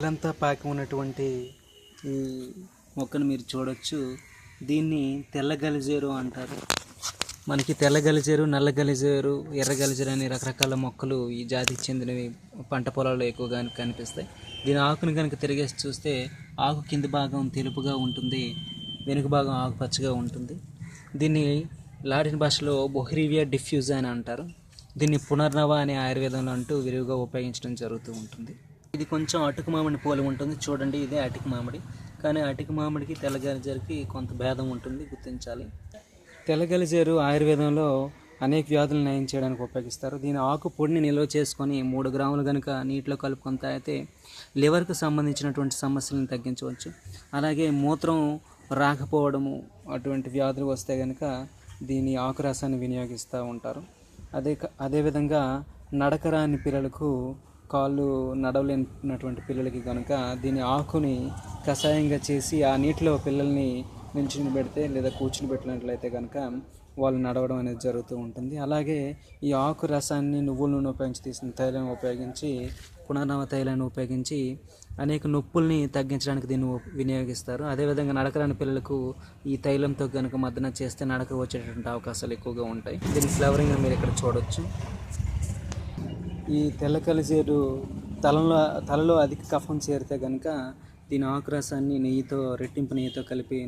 ఇల్లంతా పాకి ఉన్నటువంటి ఈ మొక్కను మీరు చూడొచ్చు. దీన్ని తెల్ల గలిజేరు అంటారు. మనకి తెల్ల గలిజేరు నల్ల గలిజేరు ఎర్ర గలిజేరు అనే రకరకాల మొక్కలు ఈ జాతికి చెందినవి. పంట పొలాల్లో ఎక్కువగా కనిపిస్తాయి. దీని ఆకును కనుక తిరిగేసి చూస్తే ఆకు కింది భాగం తెలుపుగా ఉంటుంది. వెనుక భాగం ఆకుపచ్చగా ఉంటుంది. దీన్ని లాటిన్ భాషలో బొహ్రీవియా డిఫ్యూజ్ అని అంటారు. దీన్ని పునర్నవ అనే ఆయుర్వేదంలో అంటూ విరివిగా ఉపయోగించడం జరుగుతూ ఉంటుంది. ఇది కొంచెం అటుకు మామిడి పోలి ఉంటుంది. చూడండి ఇదే అటుకు మామిడి. కానీ అటుకు మామిడికి తెల్లగలిజేరుకి కొంత భేదం ఉంటుంది గుర్తించాలి. తెల్లగలిజేరు ఆయుర్వేదంలో అనేక వ్యాధులు నయం చేయడానికి ఉపయోగిస్తారు. దీని ఆకు పొడిని నిల్వ చేసుకొని మూడు గ్రాములు కనుక నీటిలో కలుపుకొని తాగితే లివర్కు సంబంధించినటువంటి సమస్యలను తగ్గించవచ్చు. అలాగే మూత్రం రాకపోవడము అటువంటి వ్యాధులు వస్తే కనుక దీని ఆకు రసాన్ని వినియోగిస్తూ ఉంటారు. అదే క- అదేవిధంగా నడకరాని పిల్లలకు కాళ్ళు నడవలేనటువంటి పిల్లలకి కనుక దీని ఆకుని కషాయంగా చేసి ఆ నీటిలో పిల్లల్ని నిల్చుని పెడితే లేదా కూర్చుని పెట్టినట్లయితే కనుక వాళ్ళు నడవడం అనేది జరుగుతూ ఉంటుంది. అలాగే ఈ ఆకు రసాన్ని నువ్వుల నూనె ఉపయోగించి తీసిన తైలం ఉపయోగించి పునర్నవ తైలాన్ని ఉపయోగించి అనేక నొప్పుల్ని తగ్గించడానికి దీన్ని వినియోగిస్తారు. అదేవిధంగా నడకరాని పిల్లలకు ఈ తైలంతో కనుక మద్దన చేస్తే నడక వచ్చేటటువంటి అవకాశాలు ఎక్కువగా ఉంటాయి. దీని ఫ్లవరింగ్ మీరు ఇక్కడ చూడొచ్చు. ఈ తెల్ల చేరు తలలో తలలో అధిక కఫం చేరితే కనుక దీని ఆకు రసాన్ని నెయ్యితో రెట్టింపు నెయ్యితో కలిపి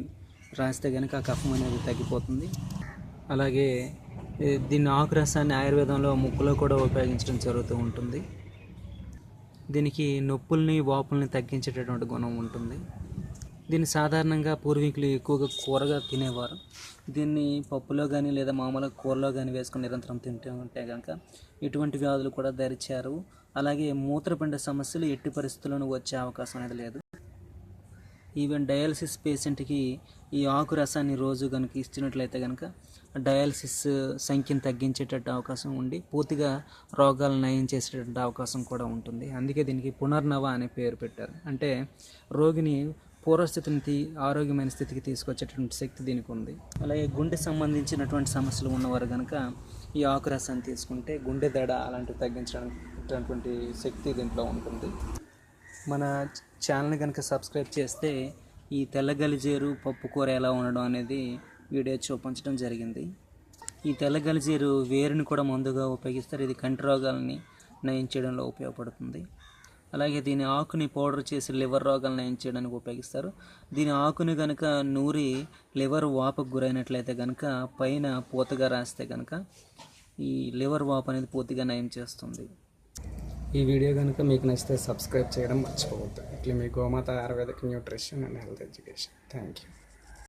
రాస్తే కనుక ఆ కఫం అనేది తగ్గిపోతుంది. అలాగే దీని ఆకు రసాన్ని ఆయుర్వేదంలో ముక్కులో కూడా ఉపయోగించడం జరుగుతూ ఉంటుంది. దీనికి నొప్పుల్ని వాపుల్ని తగ్గించేటటువంటి గుణం ఉంటుంది. దీన్ని సాధారణంగా పూర్వీకులు ఎక్కువగా కూరగా తినేవారు. దీన్ని పప్పులో కానీ లేదా మామూలుగా కూరలో కానీ వేసుకుని నిరంతరం తింటూ ఉంటే కనుక ఎటువంటి వ్యాధులు కూడా ధరిచారు అలాగే మూత్రపిండ సమస్యలు ఎట్టి పరిస్థితుల్లోనూ వచ్చే అవకాశం అనేది లేదు. ఈవెన్ డయాలసిస్ పేషెంట్కి ఈ ఆకు రసాన్ని రోజు కనుక ఇచ్చినట్లయితే కనుక డయాలసిస్ సంఖ్యను తగ్గించేటట్టు అవకాశం ఉండి పూర్తిగా రోగాలను నయం చేసేటటువంటి అవకాశం కూడా ఉంటుంది. అందుకే దీనికి పునర్నవ అనే పేరు పెట్టారు. అంటే రోగిని పూర్వస్థితిని తీ ఆరోగ్యమైన స్థితికి తీసుకొచ్చేటువంటి శక్తి దీనికి ఉంది. అలాగే గుండె సంబంధించినటువంటి సమస్యలు ఉన్నవారు కనుక ఈ ఆకు రసాన్ని తీసుకుంటే గుండె దడ అలాంటివి తగ్గించడానికి శక్తి దీంట్లో ఉంటుంది. మన ఛానల్ని కనుక సబ్స్క్రైబ్ చేస్తే ఈ తెల్ల గలిజేరు పప్పు కూర ఎలా ఉండడం అనేది వీడియో చూపించడం జరిగింది. ఈ తెల్ల గలిజేరు వేరుని కూడా మందుగా ఉపయోగిస్తారు. ఇది కంటి రోగాలని నయం చేయడంలో ఉపయోగపడుతుంది. అలాగే దీని ఆకుని పౌడర్ చేసి లివర్ రోగాలు నయం చేయడానికి ఉపయోగిస్తారు? దీని ఆకుని కనుక నూరి లివర్ వాపుకు గురైనట్లయితే కనుక పైన పూతగా రాస్తే కనుక ఈ లివర్ వాప్ అనేది పూర్తిగా నయం చేస్తుంది. ఈ వీడియో కనుక మీకు నచ్చితే సబ్స్క్రైబ్ చేయడం మర్చిపోవద్దు. ఇట్లా మీ Gomatha ayurvedic nutrition and health education. Thank you